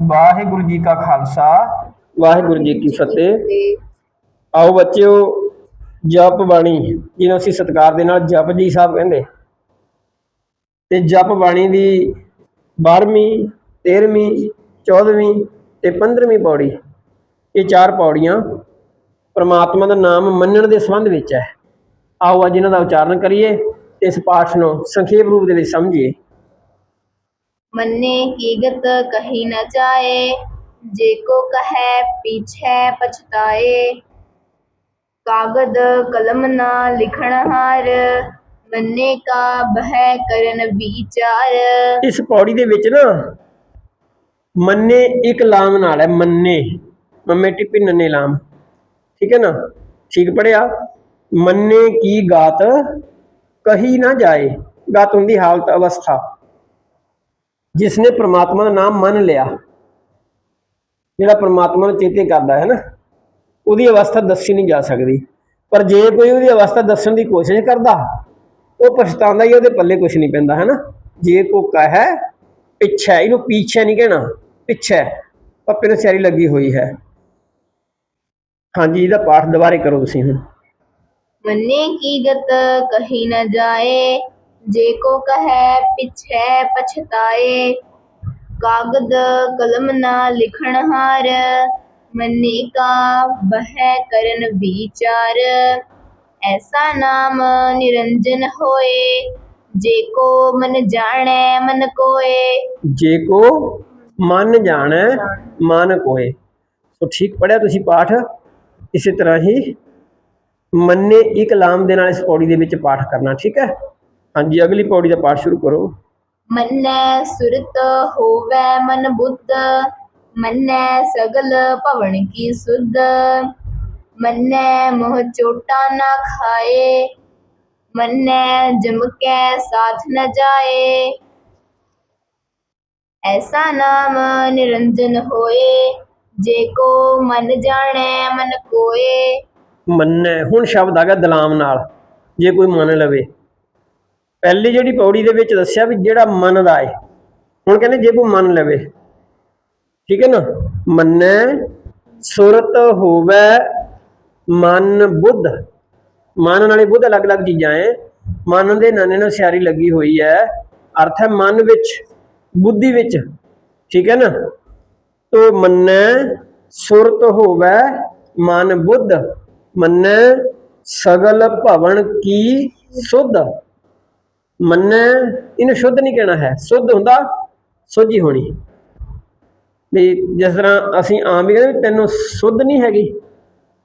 ਵਾਹਿਗੁਰੂ ਜੀ ਕਾ ਖਾਲਸਾ। ਵਾਹਿਗੁਰੂ ਜੀ ਕੀ ਫਤਿਹ। ਆਓ ਬੱਚਿਓ, ਜਪ ਬਾਣੀ, ਜਿਹਨੂੰ ਅਸੀਂ ਸਤਿਕਾਰ ਦੇ ਨਾਲ ਜਪ ਜੀ ਸਾਹਿਬ ਕਹਿੰਦੇ। ਤੇ ਜਪ ਬਾਣੀ ਦੀ 12ਵੀਂ 13ਵੀਂ 14ਵੀਂ ਤੇ 15ਵੀਂ ਪੌੜੀ, ਇਹ ਚਾਰ ਪੌੜੀਆਂ ਪ੍ਰਮਾਤਮਾ ਦਾ ਨਾਮ ਮੰਨਣ ਦੇ ਸੰਬੰਧ ਵਿੱਚ ਹੈ। ਆਓ ਅੱਜ ਇਹਨਾਂ ਦਾ ਉਚਾਰਨ ਕਰੀਏ ਤੇ ਇਸ ਪਾਠ ਨੂੰ ਸੰਖੇਪ ਰੂਪ ਦੇ ਵਿੱਚ ਸਮਝੀਏ। ਮੰਨੇ ਕੀਗਤ ਕਹੀ ਨ ਜਾਏ, ਜੇ ਕੋ ਕਹੈ ਪੀਛੈ ਪਛਤਾਏ। ਕਾਗਦ ਕਲਮ ਨਾ ਲਿਖਣ ਹਾਰ, ਮੰਨੇ ਕਾ ਬਹਿ ਕਰਨ ਵਿਚਾਰ। ਇਸ ਪੌੜੀ ਦੇ ਵਿੱਚ ਨਾ ਮੰਨੇ ਇੱਕ ਲਾਮ ਨਾਲ ਹੈ, ਮੰਨੇ। ਮੰਮੇ ਟਿੱਪੀ ਨੰਨੇ ਲਾਮ। ਠੀਕ ਹੈ ਨਾ? ਠੀਕ ਪੜਿਆ ਮੰਨੇ ਕੀ ਗਾਤ ਕਹੀ ਨਾ ਜਾਏ। ਗਾਤ ਹੁੰਦੀ ਹਾਲਤ ਅਵਸਥਾ। ਜਿਸ ਨੇ ਪ੍ਰਮਾਤਮਾ ਦਾ ਨਾਮ ਮੰਨ ਲਿਆ, ਜਿਹੜਾ ਪ੍ਰਮਾਤਮਾ ਨੂੰ ਚੇਤੇ ਕਰਦਾ ਹੈ ਨਾ, ਉਹਦੀ ਅਵਸਥਾ ਦੱਸੀ ਨਹੀਂ ਜਾ ਸਕਦੀ। ਪਰ ਜੇ ਕੋਈ ਉਹਦੀ ਅਵਸਥਾ ਦੱਸਣ ਦੀ ਕੋਸ਼ਿਸ਼ ਕਰਦਾ, ਉਹ ਪਛਤਾਉਂਦਾ ਹੀ ਉਹਦੇ ਪੱਲੇ ਕੁਝ ਨਹੀਂ ਪੈਂਦਾ, ਹੈ ਨਾ? ਜੇ ਕੋ ਕਹੈ ਪਿੱਛੇ ਇਹਨੂੰ ਪਿੱਛੇ ਨਹੀਂ ਕਹਿਣਾ, ਪਿੱਛੇ ਪੱਪੇ ਨੂੰ ਸਿਆਰੀ ਲੱਗੀ ਹੋਈ ਹੈ। ਹਾਂਜੀ, ਇਹਦਾ ਪਾਠ ਦੁਬਾਰੇ ਕਰੋ ਤੁਸੀਂ ਹੁਣ। ਮੰਨੇ ਕੀ ਗਤ ਕਹੀ ਨਾ ਜਾਏ ਜੇ ਕੋ ਕਹੈ, ਪਿਛੈ ਪਛਤਾਏ। ਕਾਗਦ ਕਲਮ ਨਾ ਲਿਖਣ ਹਾਰ, ਮਨੇ ਕਾ ਬਹਿ ਕਰਨ ਵਿਚਾਰ। ਐਸਾ ਨਾਮ ਨਿਰੰਜਨ ਹੋਏ, ਜੇ ਕੋ ਮਨ ਜਾਣੈ, ਮਨ ਕੋਏ। ਜੇ ਕੋ ਮਨ ਜਾਣੈ, ਮਨ ਕੋਏ। ਸੋ ਠੀਕ ਪੜਿਆ ਤੁਸੀਂ ਪਾਠ। ਇਸੇ ਤਰ੍ਹਾਂ ਹੀ ਮੰਨੇ ਇਕਲਾਮ ਦੇ ਨਾਲ ਇਸ ਪੌੜੀ ਦੇ ਵਿੱਚ ਪਾਠ ਕਰਨਾ, ਠੀਕ ਹੈ? ਹਾਂਜੀ ਅਗਲੀ ਪੌੜੀ ਦਾ ਪਾਠ ਸ਼ੁਰੂ ਕਰੋ। ਮੰਨੈ ਸੁਰਤ ਹੋਵੇ ਮਨ ਬੁੱਧ ਮੰਨੈ ਸਗਲ ਭਵਨ ਕੀ ਸੁਧ ਮੰਨੈ ਮੋਹ ਚੋਟਾ ਨਾ ਖਾਏ ਮੰਨੈ ਜਮ ਕੈ ਸਾਥ ਨ ਜਾਏ। ਐਸਾ ਨਾਮ ਨਿਰੰਜਨ ਹੋਏ ਜੇ ਕੋ ਮਨ ਜਾਣੈ ਮਨ ਕੋਏ। ਮੰਨੈ ਹੁਣ ਸ਼ਬਦ ਆ ਗਿਆ ਦਲਾਮ ਨਾਲ ਜੇ ਕੋਈ ਮੰਨ ਲਵੇ। ਪਹਿਲੀ ਜਿਹੜੀ ਪੌੜੀ ਦੇ ਵਿੱਚ ਦੱਸਿਆ ਵੀ ਜਿਹੜਾ ਮੰਨਦਾ ਏ, ਹੁਣ ਕਹਿੰਦੇ ਜੇ ਕੋਈ ਮੰਨ ਲਵੇ, ਠੀਕ ਹੈ ਨਾ? ਮੰਨੈ ਸੁਰਤ ਹੋਵੇ ਮਨ ਬੁੱਧ। ਮਨ ਨਾਲੇ ਬੁੱਧ ਅਲੱਗ-ਅਲੱਗ ਚੀਜ਼ਾਂ ਐ। ਮਨ ਦੇ ਨਾਨੇ ਨਾਲ ਸਿਆਰੀ ਲੱਗੀ ਹੋਈ ਹੈ ਅਰਥ ਹੈ ਮਨ ਵਿੱਚ, ਬੁੱਧੀ ਵਿੱਚ, ਠੀਕ ਹੈ ਨਾ? ਤੋ ਮੰਨੈ ਸੁਰਤ ਹੋਵੇ ਮਨ ਬੁੱਧ। ਮੰਨੈ ਸਗਲ ਭਵਨ ਕੀ ਸੁਧ। ਮੰਨੈ, ਇਹਨੂੰ ਸ਼ੁੱਧ ਨਹੀਂ ਕਹਿਣਾ ਹੈ। ਸੁੱਧ ਹੁੰਦਾ, ਸੋਝੀ ਹੋਣੀ। ਵੀ ਜਿਸ ਤਰ੍ਹਾਂ ਅਸੀਂ ਆਮ ਵੀ ਕਹਿੰਦੇ ਵੀ ਤੈਨੂੰ ਸੁੱਧ ਨਹੀਂ ਹੈਗੀ,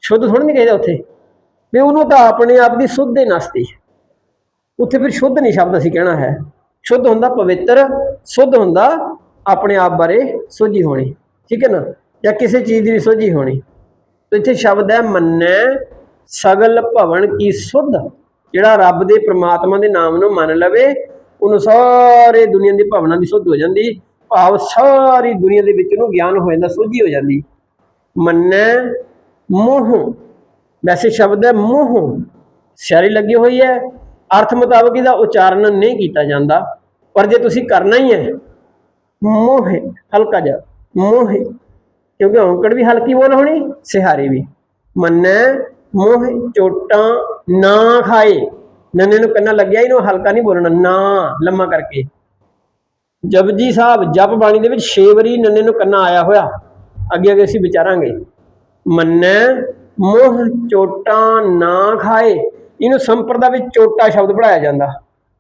ਸ਼ੁੱਧ ਥੋੜ੍ਹਾ ਨਹੀਂ ਕਹਿੰਦਾ ਉੱਥੇ। ਵੀ ਉਹਨੂੰ ਤਾਂ ਆਪਣੇ ਆਪ ਦੀ ਸੁੱਧ ਦੇ ਨਸਤੀ ਉੱਥੇ ਫਿਰ ਸ਼ੁੱਧ ਨਹੀਂ ਸ਼ਬਦ ਅਸੀਂ ਕਹਿਣਾ ਹੈ। ਸ਼ੁੱਧ ਹੁੰਦਾ ਪਵਿੱਤਰ, ਸੁੱਧ ਹੁੰਦਾ ਆਪਣੇ ਆਪ ਬਾਰੇ ਸੋਝੀ ਹੋਣੀ। ਠੀਕ ਹੈ ਨਾ? ਜਾਂ ਕਿਸੇ ਚੀਜ਼ ਦੀ ਵੀ ਸੋਝੀ ਹੋਣੀ। ਤੇ ਇੱਥੇ ਸ਼ਬਦ ਹੈ ਮੰਨੈ, ਸਗਲ ਭਵਨ ਕੀ ਸੁੱਧ। ਜਿਹੜਾ ਰੱਬ ਦੇ ਪ੍ਰਮਾਤਮਾ ਦੇ ਨਾਮ ਨੂੰ ਮੰਨ ਲਵੇ, ਉਹਨੂੰ ਸਾਰੇ ਦੁਨੀਆ ਦੀ ਭਾਵਨਾ ਦੀ ਸੁੱਧ ਹੋ ਜਾਂਦੀ, ਭਾਵ ਸਾਰੀ ਦੁਨੀਆ ਦੇ ਵਿੱਚ ਉਹਨੂੰ ਗਿਆਨ ਹੋ ਜਾਂਦਾ ਸੋਝੀ ਹੋ ਜਾਂਦੀ। ਮੰਨੈ, ਮੋਹ। ਵੈਸੇ ਸ਼ਬਦ ਹੈ ਮੋਹ। ਸਿਆਰੀ ਲੱਗੀ ਹੋਈ ਹੈ। ਅਰਥ ਮੁਤਾਬਕ ਇਹਦਾ ਉਚਾਰਨ ਨਹੀਂ ਕੀਤਾ ਜਾਂਦਾ, ਪਰ ਜੇ ਤੁਸੀਂ ਕਰਨਾ ਹੀ ਹੈ, ਮੋਹ। ਹਲਕਾ ਜਿਹਾ, ਮੋਹ। ਕਿਉਂਕਿ ਔਂਕੜ ਵੀ ਹਲਕੀ ਬੋਲ ਹੋਣੀ, ਸਿਹਾਰੀ ਵੀ। ਮੰਨੈ ਮੋਹ ਚੋਟਾਂ ਨਾ ਖਾਏ। ਨੰਨੇ ਨੂੰ ਕੰਨਾ ਲੱਗਿਆ ਇਹਨੂੰ, ਹਲਕਾ ਨਹੀਂ ਬੋਲਣਾ, ਨਾ, ਲੰਮਾ ਕਰਕੇ। ਜਪਜੀ ਸਾਹਿਬ, ਜਪ ਬਾਣੀ ਦੇ ਵਿੱਚ 6 ਵਾਰੀ ਨੰਨੇ ਨੂੰ ਕੰਨਾ ਆਇਆ ਹੋਇਆ। ਅੱਗੇ ਅੱਗੇ ਅਸੀਂ ਵਿਚਾਰਾਂਗੇ। ਮੰਨੈ, ਮੋਹ ਚੋਟਾਂ ਨਾ ਖਾਏ। ਇਹਨੂੰ ਸੰਪਰਦਾ ਵਿੱਚ ਚੋਟਾ ਸ਼ਬਦ ਪੜਾਇਆ ਜਾਂਦਾ।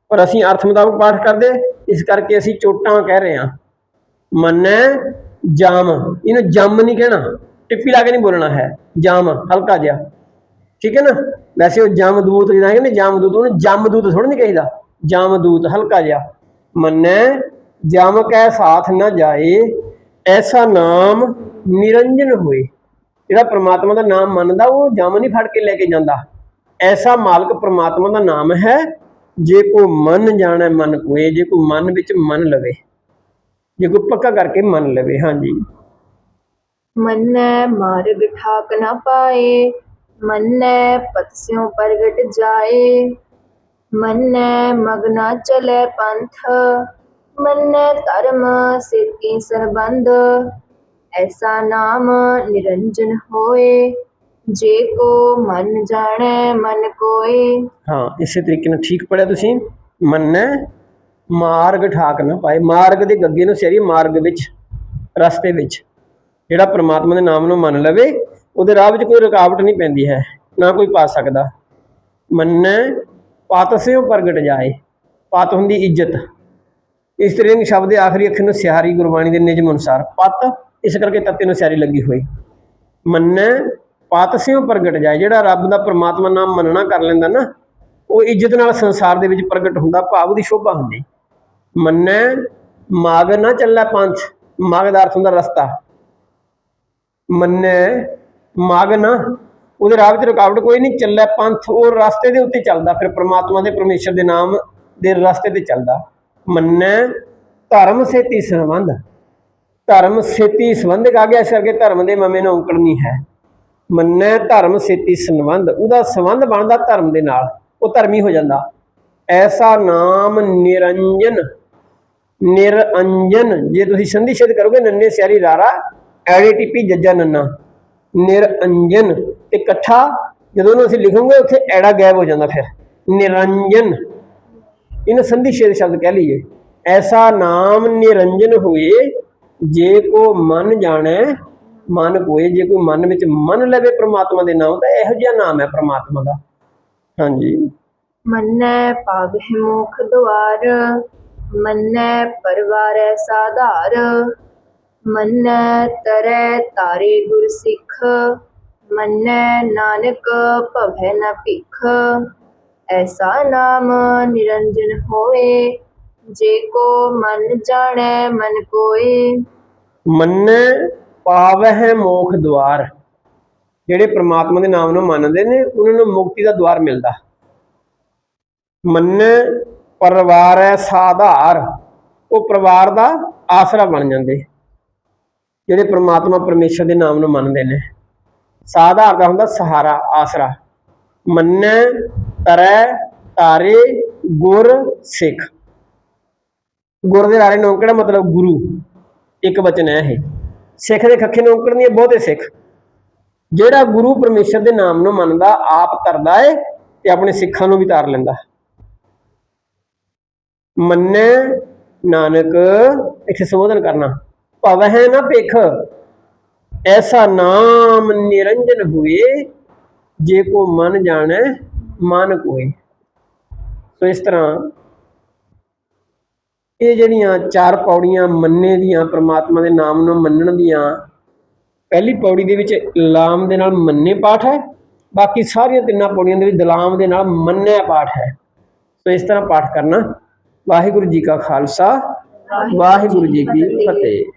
ਪਰ ਅਸੀਂ ਅਰਥ ਮੁਤਾਬਕ ਪਾਠ ਕਰਦੇ, ਇਸ ਕਰਕੇ ਅਸੀਂ ਚੋਟਾਂ ਕਹਿ ਰਹੇ ਹਾਂ। ਮੰਨੈ, ਜਾਮ। ਇਹਨੂੰ ਜੰਮ ਨਹੀਂ ਕਹਿਣਾ। ਟਿੱਪੀ ਲਾ ਕੇ ਨਹੀਂ ਬੋਲਣਾ ਹੈ। ਜਾਮ, ਹਲਕਾ ਜਿਹਾ। ਠੀਕ ਹੈ ਨਾ? ਵੈਸੇ ਉਹ ਜਮਦੂਤ ਜਿਹੜਾ ਕਹਿੰਦੇ, ਜਮਦੂਤ ਉਹਨੂੰ ਜਮਦੂਤ ਥੋੜਾ ਨਹੀਂ ਕਹਿੰਦਾ। ਜਮਦੂਤ ਹਲਕਾ ਜਿਹਾ। ਮੰਨੈ, ਜਮ ਕੈ ਸਾਥ ਨਾ ਜਾਏ, ਐਸਾ ਨਾਮ ਨਿਰੰਜਨ ਹੋਏ। ਜਿਹੜਾ ਪ੍ਰਮਾਤਮਾ ਦਾ ਨਾਮ ਮੰਨਦਾ, ਉਹ ਜਮ ਨਹੀਂ ਫੜ ਕੇ ਲੈ ਕੇ ਜਾਂਦਾ। ਐਸਾ ਮਾਲਕ ਪ੍ਰਮਾਤਮਾ ਦਾ ਨਾਮ ਹੈ, ਜੇ ਕੋ ਮਨ ਜਾਣਾ, ਮਨ ਕੋਏ, ਜੇ ਕੋ ਮਨ ਵਿੱਚ ਮਨ ਲਵੇ। ਜੇ ਕੋ ਪੱਕਾ ਕਰਕੇ ਮੰਨ ਲਵੇ, ਹਾਂਜੀ। ਮੰਨੈ, ਮਾਰਗ ਠਾਕ ਨਾ ਪਾਏ ਮੰਨੈ ਪਤ ਸਿਉ ਪ੍ਰਗਟ ਜਾਏ। ਮੰਨੈ ਮਗਨਾ ਚਲੇ ਪੰਥ। ਮੰਨੈ ਧਰਮ ਸੇਤੀ ਸਰਬੰਧ। ਐਸਾ ਨਾਮ ਨਿਰੰਜਨ ਹੋਏ। ਜੇ ਕੋ ਮਨ ਜਾਣੈ, ਮਨ ਕੋਏ। ਹਾਂ, ਇਸੇ ਤਰੀਕੇ ਨਾਲ ਠੀਕ ਪੜਿਆ ਤੁਸੀਂ। ਮੰਨੈ ਮਾਰਗ ਠਾਕ ਨਾ ਪਾਏ। ਮਾਰਗ ਦੇ ਗੱਗੇ ਨੂੰ ਸਿਆਰੀ ਮਾਰਗ ਵਿੱਚ, ਰਸਤੇ ਵਿੱਚ। ਜਿਹੜਾ ਪ੍ਰਮਾਤਮਾ ਦੇ ਨਾਮ ਨੂੰ ਮੰਨ ਲਵੇ ਉਹਦੇ ਰਾਹ ਵਿੱਚ ਕੋਈ ਰੁਕਾਵਟ ਨਹੀਂ ਪੈਂਦੀ ਹੈ, ਨਾ ਕੋਈ ਪਾ ਸਕਦਾ। ਮੰਨੈ, ਪਤ ਸਿਓ ਪ੍ਰਗਟ ਜਾਏ, ਪਤ ਹੁੰਦੀ ਇੱਜ਼ਤ। ਇਸ ਤਰੀਕੇ ਸ਼ਬਦ ਦੇ ਆਖਰੀ ਅੱਖਰ ਨੂੰ ਸਿਹਾਰੀ ਗੁਰਬਾਣੀ ਦੇ ਨਿਯਮ ਅਨੁਸਾਰ ਪਤ, ਇਸ ਕਰਕੇ ਤੱਤੇ ਨੂੰ ਸਿਹਾਰੀ ਲੱਗੀ ਹੋਈ। ਮੰਨੈ, ਪਤ ਪ੍ਰਗਟ ਜਾਏ, ਜਿਹੜਾ ਰੱਬ ਦਾ ਪ੍ਰਮਾਤਮਾ ਨਾਮ ਮੰਨਣਾ ਕਰ ਲੈਂਦਾ ਨਾ, ਉਹ ਇੱਜ਼ਤ ਨਾਲ ਸੰਸਾਰ ਦੇ ਵਿੱਚ ਪ੍ਰਗਟ ਹੁੰਦਾ, ਭਾਵ ਦੀ ਸ਼ੋਭਾ ਹੁੰਦੀ। ਮੰਨੈ, ਮਾਗ ਨਾ ਚੱਲੈ ਪੰਥ, ਮਾਗ ਦਾ ਅਰਥ ਹੁੰਦਾ ਰਸਤਾ। ਮੰਨੈ ਮਾਗ ਨਾ, ਉਹਦੇ ਰਾਹ ਵਿੱਚ ਰੁਕਾਵਟ ਕੋਈ ਨਹੀਂ ਚੱਲੈ ਪੰਥ, ਉਹ ਰਸਤੇ ਦੇ ਉੱਤੇ ਚੱਲਦਾ, ਫਿਰ ਪ੍ਰਮਾਤਮਾ ਦੇ ਪਰਮੇਸ਼ਰ ਦੇ ਨਾਮ ਦੇ ਰਸਤੇ ਤੇ ਚੱਲਦਾ। ਮੰਨੈ, ਧਰਮ ਸੇਤੀ ਸੰਬੰਧ। ਧਰਮ ਸੇਤੀ ਸੰਬੰਧਕ ਆ ਗਿਆ ਇਸ ਕਰਕੇ ਧਰਮ ਦੇ ਮਮੇ ਨੂੰ ਔਂਕੜ ਨਹੀਂ ਹੈ। ਮੰਨੈ, ਧਰਮ ਸੇਤੀ ਸੰਬੰਧ। ਉਹਦਾ ਸੰਬੰਧ ਬਣਦਾ ਧਰਮ ਦੇ ਨਾਲ, ਉਹ ਧਰਮੀ ਹੋ ਜਾਂਦਾ। ਐਸਾ ਨਾਮ ਨਿਰੰਜਨ ਨਿਰੰਜਨ। ਜੇ ਤੁਸੀਂ ਸੰਧੀ ਛੇਦ ਕਰੋਗੇ, ਨੰਨੇ ਸਿਆਰੀ ਰਾਰਾ ਐੜੀ ਜੱਜਾ ਨੰਨਾ। ਨਿਰੰਜਨ ਇਕੱਠਾ, ਜਦੋਂ ਉਹਨੂੰ ਅਸੀਂ ਲਿਖਾਂਗੇ, ਉੱਥੇ ਐੜਾ ਗਾਇਬ ਹੋ ਜਾਂਦਾ ਫਿਰ। ਨਿਰੰਜਨ। ਇਹਨੂੰ ਸੰਧੀ ਛੇਦ ਸ਼ਬਦ ਕਹਿ ਲਈਏ। ਐਸਾ ਨਾਮ ਨਿਰੰਜਨ ਹੋਏ, ਜੇ ਕੋ ਮਨ ਜਾਣੈ, ਮਨ ਕੋਏ। ਜੇ ਕੋਈ ਮਨ ਵਿੱਚ ਮੰਨ ਲਵੇ ਪ੍ਰਮਾਤਮਾ ਦੇ ਨਾਮ, ਤਾਂ ਇਹੋ ਜਿਹਾ ਨਾਮ ਹੈ ਪ੍ਰਮਾਤਮਾ ਦਾ। ਹਾਂਜੀ। ਮੰਨੈ ਪਾਵਹਿ ਮੁਖ ਦੁਆਰ, ਮੰਨੈ ਪਰਵਾਰੈ ਸਾਧਾਰ। ਮੰਨੈ ਤਰੈ ਤਾਰੇ ਗੁਰ ਸਿੱਖ, ਮੰਨੈ ਨਾਨਕ ਭਵੈ ਨ ਭਿਖ। ਐਸਾ ਨਾਮ ਨਿਰੰਜਨ ਹੋਏ, ਜੇ ਕੋ ਮਨ ਜਾਣੈ ਮਨ ਕੋਏ। ਮੰਨੈ ਪਾਵਹਿ ਮੋਖ ਦਵਾਰ ਜਿਹੜੇ ਪ੍ਰਮਾਤਮਾ ਦੇ ਨਾਮ ਨੂੰ ਮੰਨਦੇ ਨੇ, ਉਹਨਾਂ ਨੂੰ ਮੁਕਤੀ ਦਾ ਦਵਾਰ ਮਿਲਦਾ। ਮੰਨੈ ਹੈ ਸਾਧਾਰ, ਉਹ ਪਰਿਵਾਰ ਦਾ ਆਸਰਾ ਬਣ ਜਾਂਦੇ। ਜਿਹੜੇ ਪ੍ਰਮਾਤਮਾ ਪਰਮੇਸ਼ਰ ਦੇ ਨਾਮ ਨੂੰ ਮੰਨਦੇ ਨੇ। ਸਾਧਾਰ ਦਾ ਹੁੰਦਾ ਸਹਾਰਾ, ਆਸਰਾ। ਮੰਨੈ, ਤਰੈ, ਤਾਰੇ, ਗੁਰ, ਸਿੱਖ। ਗੁਰ ਦੇ ਰਾਰੇ ਨੂੰ ਮਤਲਬ ਗੁਰੂ। ਇੱਕ ਵਚਨ ਹੈ ਇਹ। ਸਿੱਖ ਦੇ ਖੱਖੇ ਨੂੰ ਔਂਕੜ ਨਹੀਂ ਬਹੁਤੇ ਸਿੱਖ। ਜਿਹੜਾ ਗੁਰੂ ਪਰਮੇਸ਼ਰ ਦੇ ਨਾਮ ਨੂੰ ਮੰਨਦਾ, ਆਪ ਤਰਦਾ ਏ ਤੇ ਆਪਣੇ ਸਿੱਖਾਂ ਨੂੰ ਵੀ ਤਾਰ ਲੈਂਦਾ। ਮੰਨੈ, ਨਾਨਕ, ਇੱਥੇ ਸੰਬੋਧਨ ਕਰਨਾ। ਭਵਹਿ ਨਾ ਭਿਖ। ਐਸਾ ਨਾਮ ਨਿਰੰਜਨ ਹੋਏ, ਜੇ ਕੋ ਮਨ ਜਾਣੈ, ਮਨ ਕੋਏ। ਸੋ ਇਸ ਤਰ੍ਹਾਂ ਇਹ ਜਿਹੜੀਆਂ ਚਾਰ ਪੌੜੀਆਂ ਮੰਨੇ ਦੀਆਂ ਪ੍ਰਮਾਤਮਾ ਦੇ ਨਾਮ ਨੂੰ ਮੰਨਣ ਦੀਆਂ, ਪਹਿਲੀ ਪੌੜੀ ਦੇ ਵਿੱਚ ਲਾਮ ਦੇ ਨਾਲ ਮੰਨੇ ਪਾਠ ਹੈ, ਬਾਕੀ ਸਾਰੀਆਂ ਤਿੰਨਾਂ ਪੌੜੀਆਂ ਦੇ ਵਿੱਚ ਦਲਾਮ ਦੇ ਨਾਲ ਮੰਨਿਆ ਪਾਠ ਹੈ। ਸੋ ਇਸ ਤਰ੍ਹਾਂ ਪਾਠ ਕਰਨਾ। ਵਾਹਿਗੁਰੂ ਜੀ ਕਾ ਖਾਲਸਾ, ਵਾਹਿਗੁਰੂ ਜੀ ਕੀ ਫਤਿਹ।